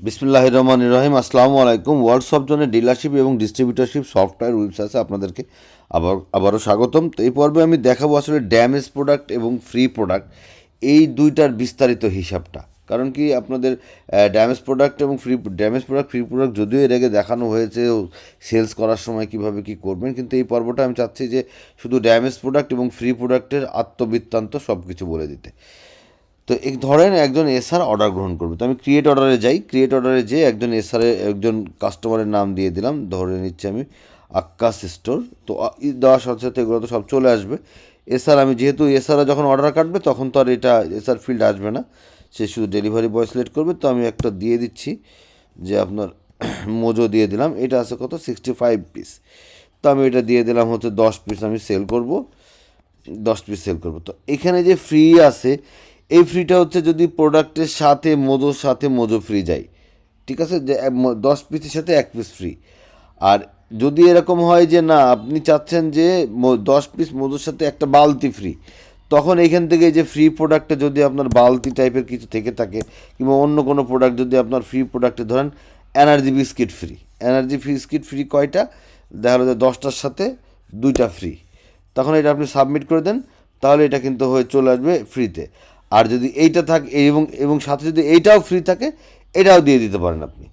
বিসমুল্লাহ রহমান রহিম। আসসালামু আলাইকুম। ওয়ার্ল্ড সব জনের ডিলারশিপ এবং ডিস্ট্রিবিউটারশিপ সফটওয়্যার ওয়েবসাইটে আপনাদেরকে আবার আবারও স্বাগতম। তো এই পর্বে আমি দেখাবো আসলে ড্যামেজ প্রোডাক্ট এবং ফ্রি প্রোডাক্ট এই দুইটার বিস্তারিত হিসাবটা। কারণ কি আপনাদের ড্যামেজ প্রোডাক্ট এবং free damage product free product যদিও এর আগে দেখানো হয়েছে সেলস করার সময় কীভাবে কি করবেন, কিন্তু এই পর্বটা আমি চাচ্ছি যে শুধু ড্যামেজ প্রোডাক্ট এবং ফ্রি প্রোডাক্টের আত্মবৃত্তান্ত সব কিছু বলে দিতে। তো এক ধরেন একজন এসআর অর্ডার গ্রহণ করবে। তো আমি ক্রিয়েট অর্ডারে যাই। ক্রিয়েট অর্ডারে যেয়ে একজন এসআরে একজন কাস্টমারের নাম দিয়ে দিলাম। ধরে নিচ্ছি আমি আক্কাস স্টোর তো দেওয়ার সাথে সাথে এগুলো তো সব চলে আসবে। এসআর আমি যেহেতু এসআর যখন অর্ডার কাটবে, তখন তো আর এটা এসআর ফিল্ড আসবে না। সে শুধু ডেলিভারি বয় সিলেক্ট করবে। তো আমি একটা দিয়ে দিচ্ছি যে আপনার মোজো দিয়ে দিলাম। এটা আছে কত? সিক্সটি ফাইভ পিস তো আমি এটা দিয়ে দিলাম হচ্ছে দশ পিস আমি সেল করব। দশ পিস সেল করব। তো এখানে যে ফ্রি আছে এই ফ্রিটা হচ্ছে যদি প্রোডাক্টের সাথে, মোজোর সাথে মোজো ফ্রি যায়। ঠিক আছে? যে দশ পিসের সাথে এক পিস ফ্রি আর যদি এরকম হয় যে, না, আপনি চাচ্ছেন যে দশ পিস মোজোর সাথে একটা বালতি ফ্রি তখন এইখান থেকে যে ফ্রি প্রোডাক্টে যদি আপনার বালতি টাইপের কিছু থেকে থাকে, কিংবা অন্য কোনো প্রোডাক্ট যদি আপনার ফ্রি প্রোডাক্টে ধরেন energy biscuit free energy biscuit free কয়টা? দেখা গেলো যে দশটার সাথে দুইটা ফ্রি তখন এটা আপনি সাবমিট করে দেন, তাহলে এটা কিন্তু হয়ে চলে আসবে ফ্রিতে আর যদি এইটা থাকে, এবং এবং সাথে যদি এইটাও ফ্রি থাকে, এটাও দিয়ে দিতে পারেন আপনি।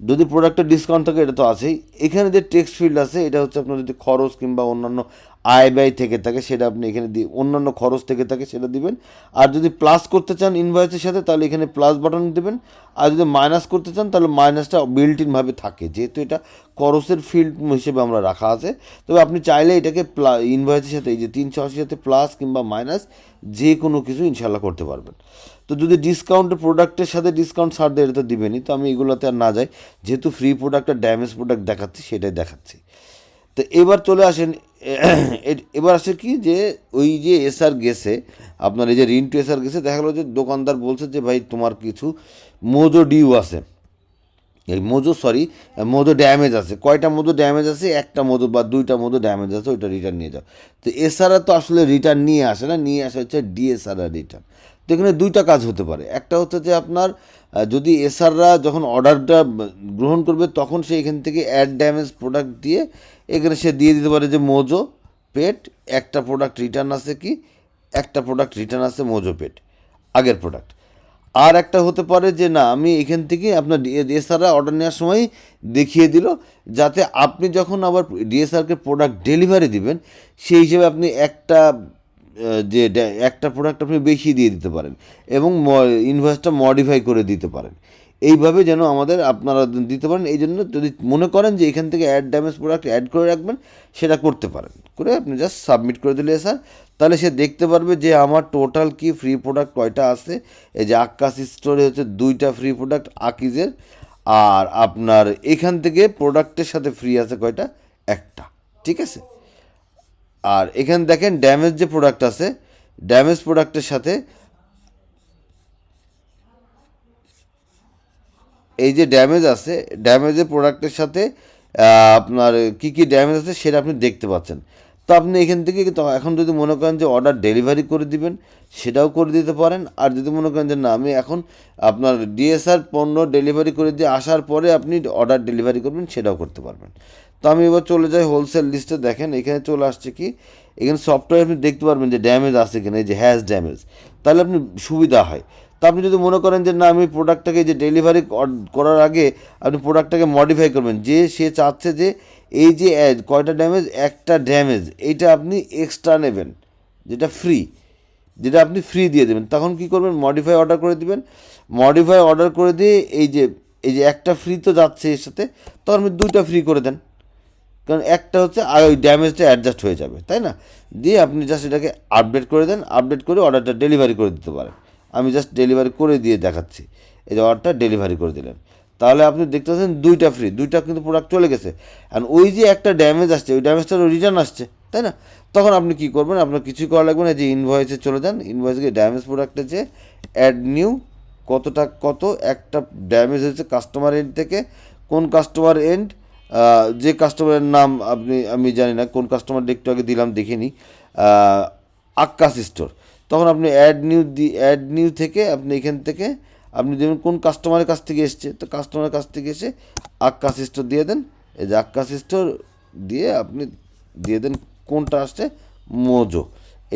যদি প্রোডাক্টের ডিসকাউন্ট থাকে, এটা তো আছেই। এখানে যে টেক্সট ফিল্ড আছে, এটা হচ্ছে আপনার যদি খরচ কিংবা অন্যান্য আয় ব্যয় থেকে থাকে, সেটা আপনি এখানে দিয়ে অন্যান্য খরচ থেকে থাকে, সেটা দিবেন। আর যদি প্লাস করতে চান ইনভয়েসের সাথে, তাহলে এখানে প্লাস বাটন দেবেন। আর যদি মাইনাস করতে চান, তাহলে মাইনাসটা বিল্ট ইনভাবে থাকে। যেহেতু এটা খরচের ফিল্ড হিসেবে আমরা রাখা আছে। তবে আপনি চাইলে এটাকে প্লা ইনভয়েসের সাথে, এই যে তিনশো আশির সাথে প্লাস কিংবা মাইনাস যে কোনো কিছু ইনশাল্লাহ করতে পারবেন। তো যদি ডিসকাউন্ট প্রোডাক্টের সাথে ডিসকাউন্ট ছাড় দেয়, এটা তো দিবেনই। তো আমি এগুলোতে আর না যাই। যেহেতু ফ্রি প্রোডাক্ট আর ড্যামেজ প্রোডাক্ট দেখাচ্ছি, সেটাই দেখাচ্ছি। তো এবার চলে আসেন এবার আসে কি যে ওই যে এসআর গেছে, আপনার এই যে রিন্টু এসআর গেছে, দেখা গেলো যে দোকানদার বলছে যে ভাই তোমার কিছু মোজো ডিউ আছে। এই মোজো, সরি, মোজো ড্যামেজ আছে। কয়টা মোজো ড্যামেজ আছে? একটা মোজো বা দুইটা মোজো ড্যামেজ আছে, ওইটা রিটার্ন নিয়ে যাও। তো এসআরআর তো আসলে রিটার্ন নিয়ে আসে না, নিয়ে আসা হচ্ছে ডিএসআরআর রিটার্ন। তো এখানে দুইটা কাজ হতে পারে। একটা হচ্ছে যে আপনার যদি এসআররা যখন অর্ডারটা গ্রহণ করবে, তখন সে এখান থেকে অ্যাড ড্যামেজ প্রোডাক্ট দিয়ে এখানে সে দিয়ে দিতে পারে যে মোজো পেট, একটা প্রোডাক্ট রিটার্ন আছে কি, একটা প্রোডাক্ট রিটার্ন আছে মোজো পেট, আগের প্রোডাক্ট আর একটা হতে পারে যে না, আমি এখান থেকে আপনার ডিএসআররা অর্ডার নেওয়ার সময় দেখিয়ে দিল, যাতে আপনি যখন আবার ডিএসআরকে প্রোডাক্ট ডেলিভারি দিবেন, সেই হিসেবে আপনি একটা যে একটা প্রোডাক্ট আপনি বেশি দিয়ে দিতে পারেন এবং ইনভয়েসটা মডিফাই করে দিতে পারেন। এইভাবে যেন আমাদের আপনারা দিতে পারেন, এই জন্য যদি মনে করেন যে এখান থেকে অ্যাড ড্যামেজ প্রোডাক্ট অ্যাড করে রাখবেন, সেটা করতে পারেন। করে আপনি জাস্ট সাবমিট করে দিলে স্যার তাহলে সে দেখতে পারবে যে আমার টোটাল কি ফ্রি প্রোডাক্ট কয়টা আছে। এই যে আকাশ স্টোরে হচ্ছে দুইটা ফ্রি প্রোডাক্ট আকিজের, আর আপনার এখান থেকে প্রোডাক্টের সাথে ফ্রি আছে কয়টা? একটা। ঠিক আছে? আর এখানে দেখেন ড্যামেজ যে প্রোডাক্ট আছে ড্যামেজ প্রোডাক্টের সাথে এই যে ড্যামেজ আছে ড্যামেজের প্রোডাক্টের সাথে আপনার কি কি ড্যামেজ আছে সেটা আপনি দেখতে পাচ্ছেন। তো আপনি এখান থেকে এখন যদি মনে করেন যে অর্ডার ডেলিভারি করে দিবেন, সেটাও করে দিতে পারেন। আর যদি মনে করেন যে না, আমি এখন আপনার ডিএসআর পণ্য ডেলিভারি করে দিয়ে আসার পরে আপনি অর্ডার ডেলিভারি করবেন, সেটাও করতে পারবেন। তো আমি এবার চলে যাই হোলসেল লিস্টে দেখেন, এখানে চলে আসছে কি? এখানে সফটওয়্যার আপনি দেখতে পারবেন যে ড্যামেজ আছে কিনা, এই যে হ্যাজ ড্যামেজ তাহলে আপনি সুবিধা হয়। তা আপনি যদি মনে করেন যে না, আমি প্রোডাক্টটাকে যে ডেলিভারি করার আগে আপনি প্রোডাক্টটাকে মডিফাই করবেন, যে সে চাচ্ছে যে এই যে কয়টা ড্যামেজ একটা ড্যামেজ এইটা আপনি এক্সট্রা নেবেন, যেটা ফ্রি যেটা আপনি ফ্রি দিয়ে দেবেন। তখন কি করবেন? মডিফাই অর্ডার করে দিবেন। মডিফাই অর্ডার করে দিয়ে এই যে এই যে একটা ফ্রি তো যাচ্ছে এর সাথে, তখন আপনি দুইটা ফ্রি করে দেন। কারণ একটা হচ্ছে আর ওই ড্যামেজটা অ্যাডজাস্ট হয়ে যাবে, তাই না? দিয়ে আপনি জাস্ট এটাকে আপডেট করে দেন আপডেট করে অর্ডারটা ডেলিভারি করে দিতে পারেন। আমি জাস্ট ডেলিভারি করে দিয়ে দেখাচ্ছি। এই যে অর্ডারটা ডেলিভারি করে দিলেন। তাহলে আপনি দেখতে পাচ্ছেন দুইটা ফ্রি দুইটা কিন্তু প্রোডাক্ট চলে গেছে। আর ওই যে একটা ড্যামেজ আসছে, ওই ড্যামেজটা রিটার্ন আসছে, তাই না? তখন আপনি কী করবেন? আপনার কিছুই করা লাগবে না যে ইনভয়েসে চলে যান। ইনভয়েসে ড্যামেজ প্রোডাক্টে যে অ্যাড নিউ কতটা, কত একটা ড্যামেজ হয়েছে কাস্টমার এন্ড থেকে, কোন কাস্টমার এন্ড যে কাস্টমারের নাম আপনি, আমি জানি না, কোন কাস্টমার একটু আগে দিলাম, দেখিনি। আক্কাস স্টোর তখন আপনি add new the add new থেকে আপনি এখান থেকে, আপনি দেবেন কোন কাস্টমারের কাছ থেকে এসছে। তো কাস্টমারের কাছ থেকে এসে আক্কাস স্টোর দিয়ে দেন। এই যে আক্কাস স্টোর দিয়ে আপনি দিয়ে দেন কোনটা আসছে? মোজো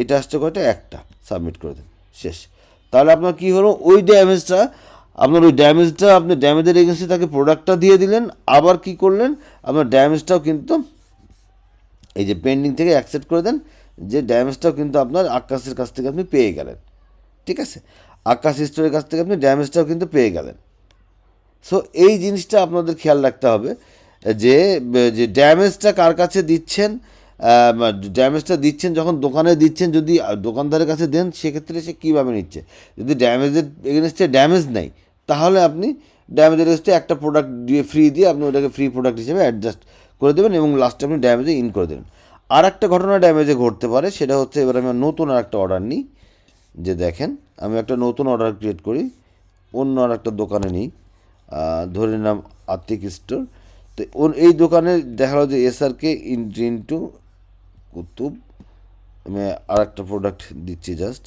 এটা আসছে কয়টা? একটা। সাবমিট করে দেন। শেষ। তাহলে আপনার কী হলো? ওই ড্যামেজটা আপনার ওই ড্যামেজটা আপনি ড্যামেজের এগেন্সি তাকে প্রোডাক্টটা দিয়ে দিলেন, আবার কি করলেন? আপনার ড্যামেজটাও কিন্তু এই যে পেন্ডিং থেকে অ্যাকসেপ্ট করে দেন, যে ড্যামেজটাও কিন্তু আপনার আকাশের কাছ থেকে আপনি পেয়ে গেলেন। ঠিক আছে? আকাশ স্টোরের কাছ থেকে আপনি ড্যামেজটাও কিন্তু পেয়ে গেলেন। সো এই জিনিসটা আপনাদের খেয়াল রাখতে হবে, যে যে ড্যামেজটা কার কাছে দিচ্ছেন ড্যামেজটা দিচ্ছেন, যখন দোকানে দিচ্ছেন, যদি দোকানদারের কাছে দেন, সেক্ষেত্রে সে কীভাবে নিচ্ছে? যদি ড্যামেজের এগেনস্টে ড্যামেজ নেই তাহলে আপনি ড্যামেজের এগেনস্টে একটা প্রোডাক্ট দিয়ে ফ্রি দিয়ে আপনি ওটাকে ফ্রি প্রোডাক্ট হিসেবে অ্যাডজাস্ট করে দেবেন এবং লাস্টে আপনি ড্যামেজে ইন করে দেবেন। আর একটা ঘটনা ড্যামেজে ঘটতে পারে, সেটা হচ্ছে এবার আমি নতুন আর একটা অর্ডার নিই। যে দেখেন, আমি একটা নতুন অর্ডার ক্রিয়েট করি, অন্য আর একটা দোকানে নিই ধরে নিলাম আর্থিক স্টোর তো এই দোকানে দেখা যে এসআরকে ইন্টু কুতুব। আমি আর একটা প্রোডাক্ট দিচ্ছি জাস্ট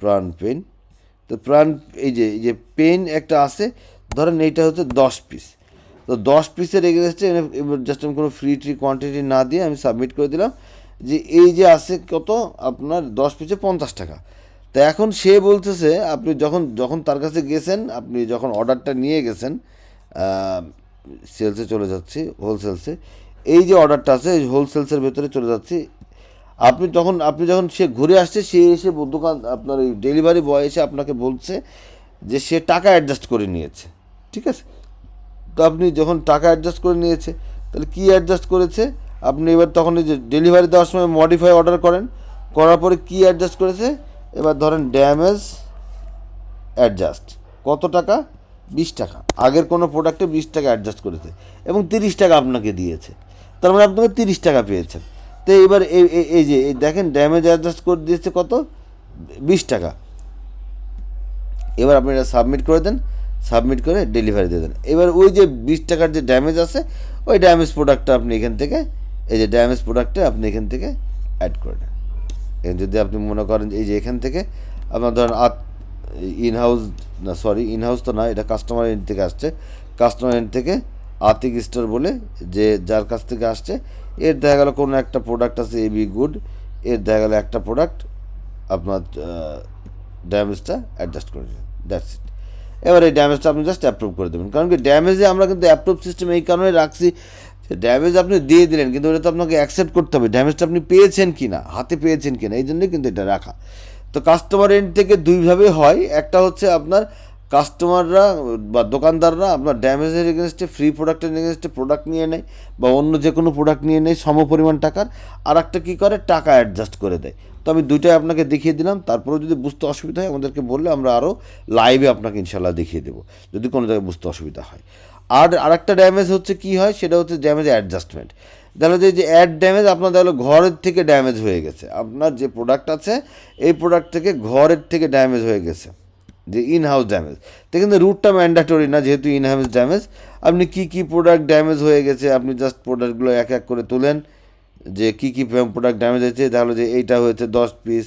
প্রাণ পেন তো প্রাণ, এই যে এই যে পেন একটা আছে, ধরেন এইটা হচ্ছে দশ পিস তো দশ পিসের এগেনস্টে জাস্ট আমি কোনো ফ্রি ট্রি কোয়ান্টিটি না দিয়ে আমি সাবমিট করে দিলাম যে এই যে আছে কত? আপনার দশ পিসে পঞ্চাশ টাকা। তো এখন সে বলতেছে, আপনি যখন যখন তার কাছে গেছেন, আপনি যখন অর্ডারটা নিয়ে গেছেন সেলসে চলে যাচ্ছি হোলসেলসে এই যে অর্ডারটা আছে হোলসেলসের ভেতরে চলে যাচ্ছি। আপনি তখন, আপনি যখন সে ঘুরে আসছে, সে এসে দোকান আপনার ওই ডেলিভারি বয় এসে আপনাকে বলছে যে সে টাকা অ্যাডজাস্ট করে নিয়েছে, ঠিক আছে? তো আপনি যখন টাকা অ্যাডজাস্ট করে নিয়েছে, তাহলে কী অ্যাডজাস্ট করেছে? আপনি এবার তখন এই যে ডেলিভারি দেওয়ার সময় মডিফাই অর্ডার করেন, করার পরে কী অ্যাডজাস্ট করেছে? এবার ধরেন ড্যামেজ অ্যাডজাস্ট কত টাকা? বিশ টাকা। আগের কোনো প্রোডাক্টে বিশ টাকা অ্যাডজাস্ট করেছে এবং তিরিশ টাকা আপনাকে দিয়েছে। তার মানে আপনাকে তিরিশ টাকা পেয়েছেন। তো এবার এই এই- যে দেখেন ড্যামেজ অ্যাডজাস্ট করে দিয়েছে কত? বিশ টাকা। এবার আপনি এটা সাবমিট করে দেন সাবমিট করে ডেলিভারি দিয়ে দেন। এবার ওই যে বিশ টাকার যে ড্যামেজ আছে, ওই ড্যামেজ প্রোডাক্টটা আপনি এখান থেকে, এই যে ড্যামেজ প্রোডাক্টটা আপনি এখান থেকে অ্যাড করে দেন। এখানে যদি আপনি মনে করেন এই যে এখান থেকে আপনার ধরেন আত ইন হাউস না সরি ইন হাউস তো না, এটা কাস্টমার এন্ড থেকে আসছে। কাস্টমার এন্ড থেকে আতিক স্টোর বলে যে যার কাছ থেকে আসছে, এর দেখা গেলো কোনো একটা প্রোডাক্ট আছে এবি গুড এর দেখা গেলো একটা প্রোডাক্ট আপনার ড্যামেজটা অ্যাডজাস্ট করে দেবেন দ্যাটস ইট এবার এই ড্যামেজটা আপনি জাস্ট অ্যাপ্রুভ করে দেবেন। কারণ কি ড্যামেজে আমরা কিন্তু অ্যাপ্রুভ সিস্টেম এই কারণে রাখছি ড্যামেজ আপনি দিয়ে দিলেন, কিন্তু ওটা তো আপনাকে অ্যাকসেপ্ট করতে হবে। ড্যামেজটা আপনি পেয়েছেন কি না হাতে পেয়েছেন কি না এই জন্যই কিন্তু এটা রাখা। তো কাস্টমার এন্ড থেকে দুইভাবে হয়। একটা হচ্ছে আপনার কাস্টমাররা বা দোকানদাররা আপনার ড্যামেজের এগেনস্টে ফ্রি প্রোডাক্টের এগেনস্টে প্রোডাক্ট নিয়ে নেয় বা অন্য যে কোনো প্রোডাক্ট নিয়ে নেয় সম পরিমাণ টাকার। আর একটা কী করে? টাকা অ্যাডজাস্ট করে দেয়। তো আমি দুইটাই আপনাকে দেখিয়ে দিলাম। তারপরেও যদি বুঝতে অসুবিধা হয়, আমাদেরকে বললে আমরা আরও লাইভে আপনাকে ইনশাল্লাহ দেখিয়ে দেবো। যদি কোনো জায়গায় বুঝতে অসুবিধা হয়। আর আরেকটা ড্যামেজ হচ্ছে কি হয়? সেটা হচ্ছে ড্যামেজ অ্যাডজাস্টমেন্ট দেখা যায় যে অ্যাড ড্যামেজ আপনার দেখা ঘরের থেকে ড্যামেজ হয়ে গেছে। আপনার যে প্রোডাক্ট আছে, এই প্রোডাক্ট থেকে ঘরের থেকে ড্যামেজ হয়ে গেছে। যে ইন হাউস ড্যামেজ তো কিন্তু রুটটা ম্যান্ডাটরি না, যেহেতু ইন হাউস ড্যামেজ আপনি কী কী প্রোডাক্ট ড্যামেজ হয়ে গেছে, আপনি জাস্ট প্রোডাক্টগুলো এক এক করে তোলেন, যে কী কী প্রোডাক্ট ড্যামেজ হয়েছে, তাহলে যে এইটা হয়েছে দশ পিস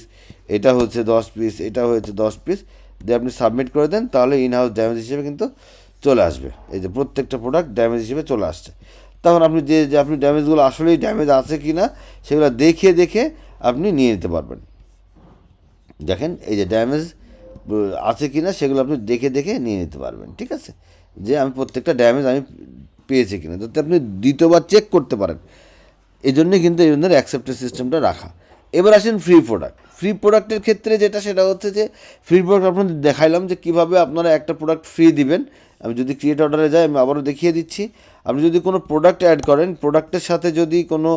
এটা হচ্ছে দশ পিস এটা হয়েছে দশ পিস দিয়ে আপনি সাবমিট করে দেন, তাহলে ইন হাউস ড্যামেজ হিসেবে কিন্তু চলে আসবে। এই যে প্রত্যেকটা প্রোডাক্ট ড্যামেজ হিসেবে চলে আসছে। তখন আপনি যে যে আপনি ড্যামেজগুলো আসলেই ড্যামেজ আছে কি না সেগুলো দেখে দেখে আপনি নিয়ে নিতে পারবেন। দেখেন, এই যে ড্যামেজ আছে কি না সেগুলো আপনি দেখে দেখে নিয়ে নিতে পারবেন, ঠিক আছে? যে আমি প্রত্যেকটা ড্যামেজ আমি পেয়েছি কিনা, যাতে আপনি দ্বিতীয়বার চেক করতে পারেন। এই জন্যই কিন্তু এই ধরনের অ্যাকসেপ্টেড সিস্টেমটা রাখা। এবার আসেন ফ্রি প্রোডাক্ট ফ্রি প্রোডাক্টের ক্ষেত্রে যেটা, সেটা হচ্ছে যে ফ্রি প্রোডাক্ট আপনাদের দেখাইলাম যে কীভাবে আপনারা একটা প্রোডাক্ট ফ্রি দিবেন। আমি যদি ক্রিয়েট অর্ডারে যাই, আমি আবারও দেখিয়ে দিচ্ছি। আপনি যদি কোনো প্রোডাক্ট অ্যাড করেন প্রোডাক্টের সাথে যদি কোনো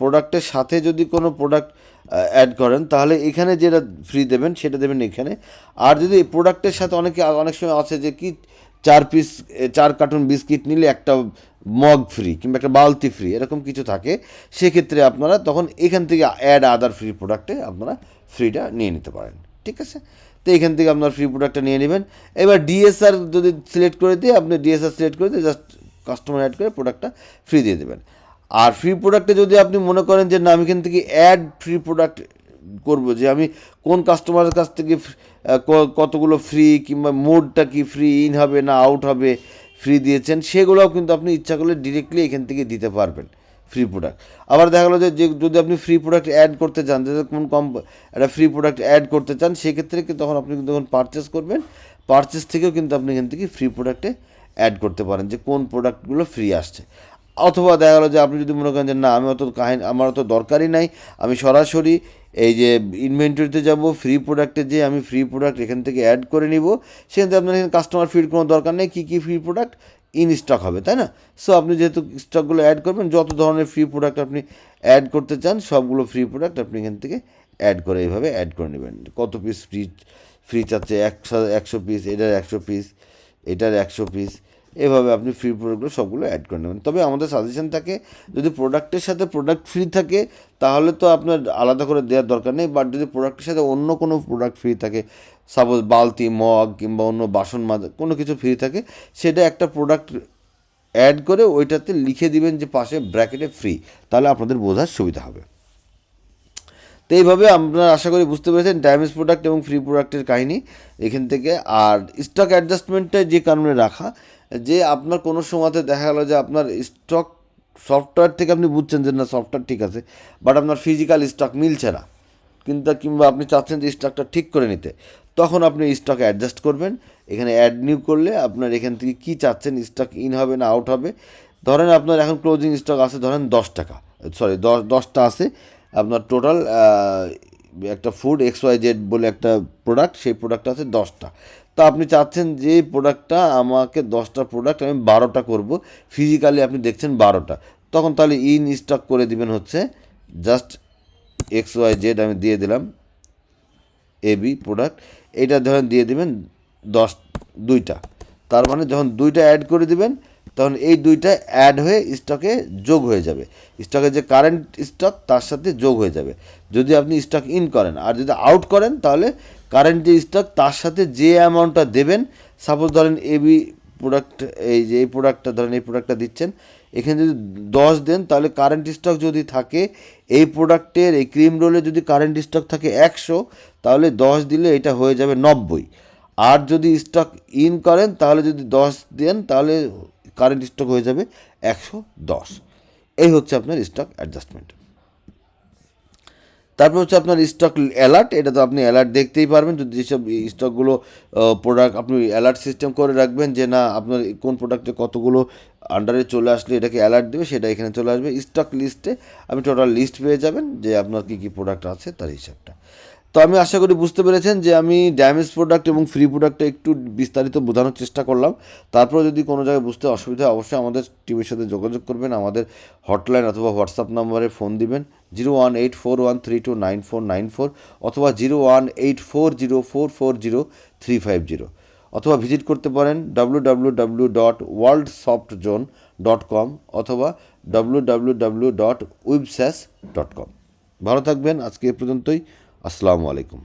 প্রোডাক্টের সাথে যদি কোনো প্রোডাক্ট অ্যাড করেন, তাহলে এখানে যেটা ফ্রি দেবেন, সেটা দেবেন এখানে। আর যদি এই প্রোডাক্টের সাথে অনেকে, অনেক সময় আছে যে কি, চার পিস চার কার্টুন বিস্কিট নিলে একটা মগ ফ্রি কিংবা একটা বালতি ফ্রি এরকম কিছু থাকে, সেক্ষেত্রে আপনারা তখন এখান থেকে অ্যাড আদার ফ্রি প্রোডাক্টে আপনারা ফ্রিটা নিয়ে নিতে পারেন। ঠিক আছে? তো এখান থেকে আপনার ফ্রি প্রোডাক্টটা নিয়ে নেবেন। এবার ডিএসআর যদি সিলেক্ট করে দিয়ে, আপনি ডিএসআর সিলেক্ট করে দিয়ে জাস্ট কাস্টমার অ্যাড করে প্রোডাক্টটা ফ্রি দিয়ে দেবেন। আর ফ্রি প্রোডাক্টে যদি আপনি মনে করেন যে না, আমি এখান থেকে অ্যাড ফ্রি প্রোডাক্ট করব, যে আমি কোন কাস্টমারের কাছ থেকে কতগুলো ফ্রি কিংবা মোডটা কি ফ্রি ইন হবে না আউট হবে ফ্রি দিয়েছেন, সেগুলোও কিন্তু আপনি ইচ্ছা করলে ডিরেক্টলি এখান থেকে দিতে পারবেন ফ্রি প্রোডাক্ট আবার দেখা গেলো যে যদি আপনি ফ্রি প্রোডাক্ট অ্যাড করতে চান, যে কোন কম একটা ফ্রি প্রোডাক্ট অ্যাড করতে চান, সেক্ষেত্রে কিন্তু তখন আপনি কিন্তু তখন পারচেস করবেন পারচেস থেকেও কিন্তু আপনি এখান থেকে ফ্রি প্রোডাক্টে অ্যাড করতে পারেন, যে কোন প্রোডাক্টগুলো ফ্রি আসছে। অথবা দেখা গেলো যে আপনি যদি মনে করেন যে না, আমি অত কাহিনী, আমার অত দরকারই নাই, আমি সরাসরি এই যে ইনভেন্টরিতে যাব ফ্রি প্রোডাক্টে যে আমি ফ্রি প্রোডাক্ট এখান থেকে অ্যাড করে নিব সেখান থেকে আপনার এখানে কাস্টমার ফিড কোনো দরকার নেই, কী কী ফ্রি প্রোডাক্ট ইন স্টক হবে, তাই না? সো আপনি যেহেতু স্টকগুলো অ্যাড করবেন, যত ধরনের ফ্রি প্রোডাক্ট আপনি অ্যাড করতে চান, সবগুলো ফ্রি প্রোডাক্ট আপনি এখান থেকে অ্যাড করে এইভাবে অ্যাড করে নেবেন। কত পিস ফ্রি ফ্রি চাচ্ছে একশো একশো পিস এটার একশো পিস এটার একশো পিস এভাবে আপনি ফ্রি প্রোডাক্টগুলো সবগুলো অ্যাড করে নেবেন। তবে আমাদের সাজেশন থাকে, যদি প্রোডাক্টের সাথে প্রোডাক্ট ফ্রি থাকে, তাহলে তো আপনার আলাদা করে দেওয়ার দরকার নেই। বাট যদি প্রোডাক্টের সাথে অন্য কোনো প্রোডাক্ট ফ্রি থাকে সাপোজ বালতি, মগ কিংবা অন্য বাসন মাজা, কোনো কিছু ফ্রি থাকে, সেটা একটা প্রোডাক্ট অ্যাড করে ওইটাতে লিখে দিবেন যে পাশে ব্র্যাকেটে ফ্রি তাহলে আপনাদের বোঝার সুবিধা হবে। তো এইভাবে আপনারা আশা করি বুঝতে পেরেছেন ড্যামেজ প্রোডাক্ট এবং ফ্রি প্রোডাক্টের কাহিনী এখান থেকে। আর স্টক অ্যাডজাস্টমেন্টটা যে কারণে রাখা যে আপনার কোনো সময়তে দেখা গেলো যে আপনার স্টক সফটওয়্যার থেকে আপনি বুঝছেন যে না সফটওয়্যার ঠিক আছে বাট আপনার ফিজিক্যাল স্টক মিলছে না। কিন্তু কিংবা আপনি চাচ্ছেন যে স্টকটা ঠিক করে নিতে, তখন আপনি স্টক অ্যাডজাস্ট করবেন। এখানে অ্যাড নিউ করলে আপনার এখান থেকে কী চাচ্ছেন স্টক ইন হবে না আউট হবে? ধরেন আপনার এখন ক্লোজিং স্টক আছে ধরেন দশ টাকা সরি দশ, দশটা আছে। আপনার টোটাল একটা ফুড এক্স ওয়াই জেড বলে একটা প্রোডাক্ট সেই প্রোডাক্ট আছে দশটা। তো আপনি চাচ্ছেন যে প্রোডাক্টটা আমাকে দশটা প্রোডাক্ট আমি বারোটা করব। ফিজিক্যালি আপনি দেখছেন বারোটা। তখন তাহলে ইন স্টক করে দিবেন হচ্ছে জাস্ট এক্স ওয়াই জেড আমি দিয়ে দিলাম এবি প্রোডাক্ট এটা ধরেন দিয়ে দিবেন দশ, দুইটা। তার মানে যখন দুইটা অ্যাড করে দিবেন, তখন এই দুইটা অ্যাড হয়ে স্টকে যোগ হয়ে যাবে। স্টকে যে কারেন্ট স্টক তার সাথে যোগ হয়ে যাবে। যদি আপনি স্টক ইন করেন, আর যদি আউট করেন, তাহলে কারেন্ট যে স্টক তার সাথে যে অ্যামাউন্টটা দেবেন সাপোজ ধরেন এবি প্রোডাক্ট এই যে এই প্রোডাক্টটা ধরেন এই প্রোডাক্টটা দিচ্ছেন, এখানে যদি দশ দেন, তাহলে কারেন্ট স্টক যদি থাকে, এই প্রোডাক্টের এই ক্রিম রোলে যদি কারেন্ট স্টক থাকে একশো, তাহলে দশ দিলে এটা হয়ে যাবে নব্বই। আর যদি স্টক ইন করেন, তাহলে যদি দশ দেন, তাহলে কারেন্ট স্টক হয়ে যাবে একশো দশ। এই হচ্ছে আপনার স্টক অ্যাডজাস্টমেন্ট তারপর হচ্ছে আপনার স্টক অ্যালার্ট এটা তো আপনি অ্যালার্ট দেখতেই পারবেন। যদি যেসব স্টকগুলো প্রোডাক্ট আপনি অ্যালার্ট সিস্টেম করে রাখবেন যে না, আপনার কোন প্রোডাক্টে কতগুলো আন্ডারে চলে আসলে এটাকে অ্যালার্ট দেবে, সেটা এখানে চলে আসবে। স্টক লিস্টে আপনি টোটাল লিস্ট পেয়ে যাবেন যে আপনার কী কী প্রোডাক্ট আছে, তার হিসাবটা। তো আমি আশা করি বুঝতে পেরেছেন যে আমি ড্যামেজ প্রোডাক্ট এবং ফ্রি প্রোডাক্টটা একটু বিস্তারিত বোঝানোর চেষ্টা করলাম। তারপর যদি কোনো জায়গায় বুঝতে অসুবিধা হয়, অবশ্যই আমাদের টিমের সাথে যোগাযোগ করবেন। আমাদের হটলাইন অথবা হোয়াটসঅ্যাপ নম্বরে ফোন দিবেন। Zero one eight four one three two nine four nine four অথবা zero one eight four zero four four zero three five zero অথবা ভিজিট করতে পারেন W W W dot world soft zone dot com অথবা W W W dot websas dot com ভালো থাকবেন। আজকে এ পর্যন্তই। আসসালামু আলাইকুম।